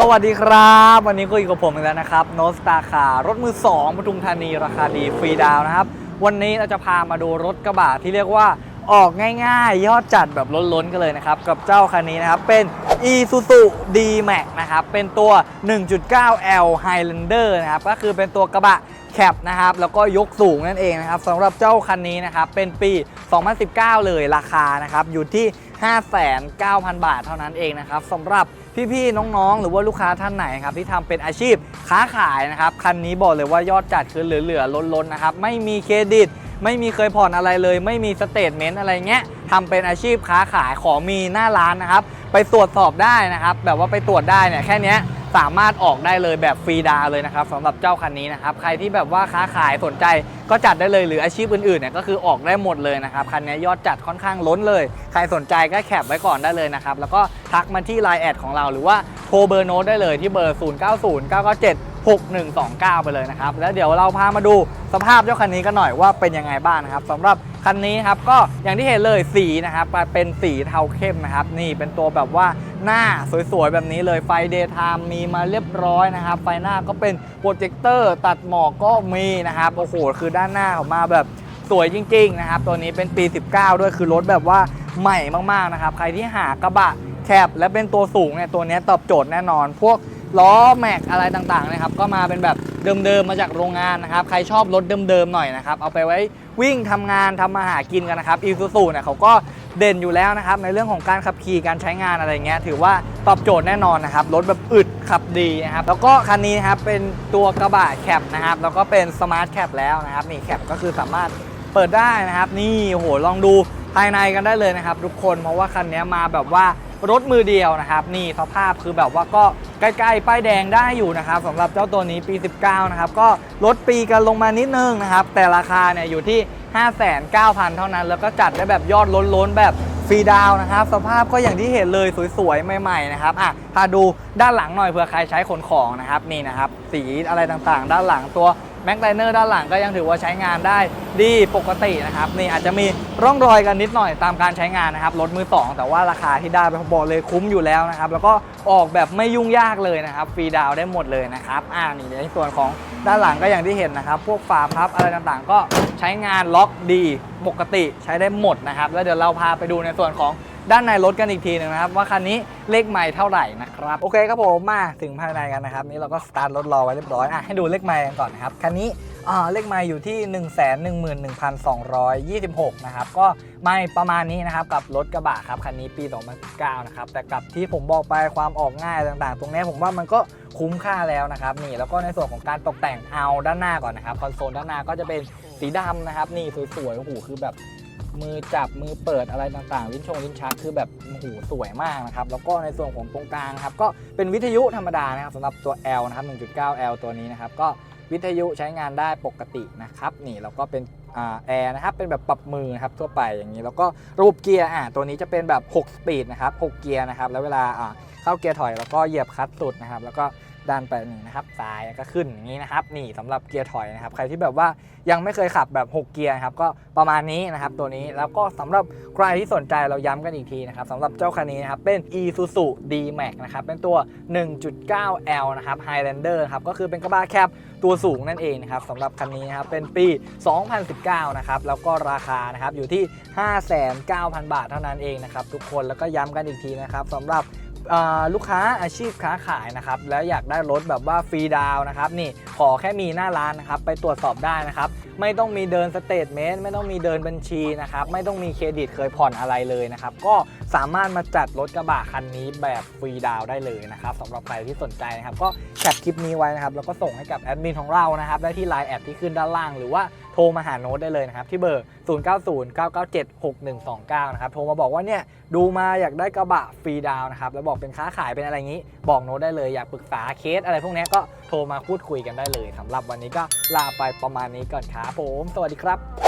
สวัสดีครับ วันนี้ก็อยู่กับผมอีกแล้วนะครับโนสตาคารถมือ2ปทุมธานีราคาดีฟรีดาวนะครับ วันนี้เราจะพามาดูรถกระบะที่เรียกว่าออกง่ายๆ ยอดจัดแบบล้นๆกันเลยนะครับ กับเจ้าคันนี้นะครับ เป็น Isuzu D-Max นะครับ เป็นตัว 1.9L Highlander นะครับ ก็คือเป็นตัวกระบะแคปนะครับ แล้วก็ยกสูงนั่นเองนะครับสำหรับเจ้าคันนี้นะครับ เป็นปี 2019 เลยราคานะครับอยู่ที่ 59,000 บาทเท่านั้นเองนะครับสำหรับพี่ๆน้องๆ หรือว่าลูกค้าท่านไหนครับที่ทำเป็นอาชีพค้าขายนะครับคันนี้บอกเลยว่ายอดจัดคือเหลือๆล้นๆนะครับไม่มีเครดิต ไม่มีเคยผ่อนอะไรเลย ไม่มีสเตทเมนต์อะไรเงี้ยทำเป็นอาชีพค้าขายของมีหน้าร้านนะครับ ไปตรวจสอบได้นะครับ แบบว่าไปตรวจได้เนี่ยแค่เนี้ย สามารถออกได้เลยแบบฟรีดาวเลยนะครับสำหรับเจ้าคันนี้นะครับใครที่แบบว่าค้าขายสนใจก็จัดได้เลยหรืออาชีพอื่นๆเนี่ยก็คือออกได้หมดเลยนะครับคันนี้ยอดจัดค่อนข้างล้นเลย ใครสนใจก็แคปไว้ก่อนได้เลยนะครับแล้วก็ทักมาที่ไลน์แอดของเราหรือว่าโทรเบอร์โน้ตได้เลยที่เบอร์ 0 9 0 9 9 7 6129 ไปเลยนะครับ แล้วเดี๋ยวเราพามาดูสภาพเจ้าคันนี้กันหน่อยว่าเป็นยังไงบ้างนะครับสำหรับคันนี้ครับก็อย่างที่เห็นเลยสีนะครับเป็นสีเทาเข้มนะครับ นี่เป็นตัวแบบว่าหน้าสวยๆ แบบนี้เลยไฟเดย์ไทม์มีมาเรียบร้อยนะครับ ไฟหน้าก็เป็นโปรเจคเตอร์ตัดหมอกก็มีนะครับโอ้โหคือด้านหน้าของมาแบบสวยจริง ๆ นะครับ ตัวนี้เป็นปี 19 ด้วยคือรถแบบว่าใหม่มากๆนะครับ ใครที่หากระบะแคบและเป็นตัวสูงเนี่ยตัวนี้ตอบโจทย์แน่นอน พวก ล้อแม็กอะไรต่างๆนะครับก็มาเป็นแบบเดิมๆมาจากโรงงานนะครับใครชอบรถเดิมๆหน่อยนะครับเอาไปไว้วิ่งทำงานทำมาหากินกันนะครับอีซูซูเนี่ยเขาก็เด่นอยู่แล้วนะครับในเรื่องของการขับขี่การใช้งานอะไรเงี้ยถือว่าตอบโจทย์แน่นอนนะครับรถแบบอึดขับดีนะครับแล้วก็คันนี้นะครับเป็นตัวกระบะแคปนะครับแล้วก็เป็นสมาร์ทแคปแล้วนะครับนี่แคปก็คือสามารถเปิดได้นะครับ นี่โหลองดูภายในกันได้เลยนะครับ ทุกคนเพราะว่าคันนี้มาแบบว่า รถมือเดียวนะครับ นี่สภาพคือแบบว่าก็ใกล้ๆป้ายแดงได้อยู่นะครับสำหรับเจ้าตัวนี้ปี 19 นะครับ ก็ลดปีกันลงมานิดนึงนะครับ แต่ราคาเนี่ยอยู่ที่ 59,000 เท่านั้น แล้วก็จัดได้แบบยอดล้นๆแบบฟรีดาวน์นะครับ สภาพก็อย่างที่เห็นเลยสวยๆ ใหม่ๆนะครับอะพาดูด้านหลังหน่อยเผื่อใครใช้ขนของนะครับนี่นะครับ สีอะไรต่างๆ ด้านหลังตัว แม็กไลเนอร์ด้านหลังก็ยังถือว่าใช้งานได้ดีปกตินะครับนี่อาจจะมีร่องรอยกันนิดหน่อยตามการใช้งานนะครับรถมือสองแต่ว่าราคาที่ได้ไปบอกเลยคุ้มอยู่แล้วนะครับแล้วก็ออกแบบไม่ยุ่งยากเลยนะครับฟรีดาวน์ได้หมดเลยนะครับอ่านี่ในส่วนของด้านหลังก็อย่างที่เห็นนะครับพวกฝาพับอะไรต่างๆ ก็ใช้งานล็อกดีปกติใช้ได้หมดนะครับแล้วเดี๋ยวเราพาไปดูในส่วนของ ด้านในรถกันอีกทีหนึงนะครับ ว่าคันนี้เลขไมล์เท่าไหร่นะครับ โอเคครับผมมาถึงภายในกันนะครับ นี่เราก็สตาร์ทรถรอไว้เรียบร้อยอะให้ดูเลขไมล์กันก่อนนะครับคันนี้อ่าเลขไมล์อยู่ที่ 1 1 1 2 2 6 นะครับ ก็ไม่ประมาณนี้นะครับ กับรถกระบะครับ คันนี้ปี 2019 นะครับ แต่กับที่ผมบอกไปความออกง่ายต่างๆ ตรงนี้ผมว่ามันก็คุ้มค่าแล้วนะครับ นี่แล้วก็ในส่วนของการตกแต่งเอาด้านหน้าก่อนนะครับ คอนโซลด้านหน้าก็จะเป็นสีดำนะครับ นี่สวยๆโอ้โหคือแบบ มือจับมือเปิดอะไรต่างๆ ลิ้นชงลิ้นชักคือแบบโอ้โหสวยมากนะครับ แล้วก็ในส่วนของตรงกลางครับ ก็เป็นวิทยุธรรมดานะครับสำหรับตัว L นะครับ 1.9L ตัวนี้นะครับ ก็วิทยุใช้งานได้ปกตินะครับ นี่แล้วก็เป็นแอร์นะครับ เป็นแบบปรับมือนะครับทั่วไปอย่างนี้ แล้วก็ระบบเกียร์อะตัวนี้จะเป็นแบบ 6 สปีดนะครับ 6 เกียร์นะครับ แล้วเวลาเข้าเกียร์ถอยแล้วก็เหยียบคัตสุดนะครับ แล้วก็ ดันไปนี่นะครับซ้ายก็ขึ้นอย่างนี้นะครับนี่สำหรับเกียร์ถอยนะครับใครที่แบบว่ายังไม่เคยขับแบบ 6 เกียร์นะครับก็ประมาณนี้นะครับตัวนี้แล้วก็สำหรับใครที่สนใจเราย้ำกันอีกทีนะครับสำหรับเจ้าคันนี้นะครับเป็น Isuzu D-Max นะครับเป็นตัว 1.9L นะครับ Highlander ครับก็คือเป็นกระบะแคปตัวสูงนั่นเองนะครับสำหรับคันนี้นะครับเป็นปี 2019 นะครับแล้วก็ราคานะครับอยู่ที่ 59,000 บาทเท่านั้นเองนะครับทุกคนแล้วก็ย้ำกันอีกทีนะครับสำหรับ ลูกค้าอาชีพค้าขายนะครับแล้วอยากได้รถแบบว่าฟรีดาวนะครับนี่ขอแค่มีหน้าร้านนะครับไปตรวจสอบได้นะครับไม่ต้องมีเดินสเตทเมนต์ไม่ต้องมีเดินบัญชีนะครับไม่ต้องมีเครดิตเคยผ่อนอะไรเลยนะครับก็สามารถมาจัดรถกระบะคันนี้แบบฟรีดาวได้เลยนะครับสำหรับใครที่สนใจนะครับก็แคปคลิปนี้ไว้นะครับแล้วก็ส่งให้กับแอดมินของเรานะครับได้ที่ไลน์แอดที่ขึ้นด้านล่างหรือว่า ทรมาหาโน้ตได้เลยนะครับ ที่เบอร์ 0909976129 นะครับ โทรมาบอกว่าเนี่ยดูมาอยากได้กระบะฟรีดาวนะครับ แล้วบอกเป็นค้าขายเป็นอะไรงนี้ บอกโน้ตได้เลยอยากปรึกษาเคสอะไรพวกนี้ก็โทรมาพูดคุยกันได้เลยสำหรับวันนี้ก็ลาไปประมาณนี้ก่อนครับผม สวัสดีครับ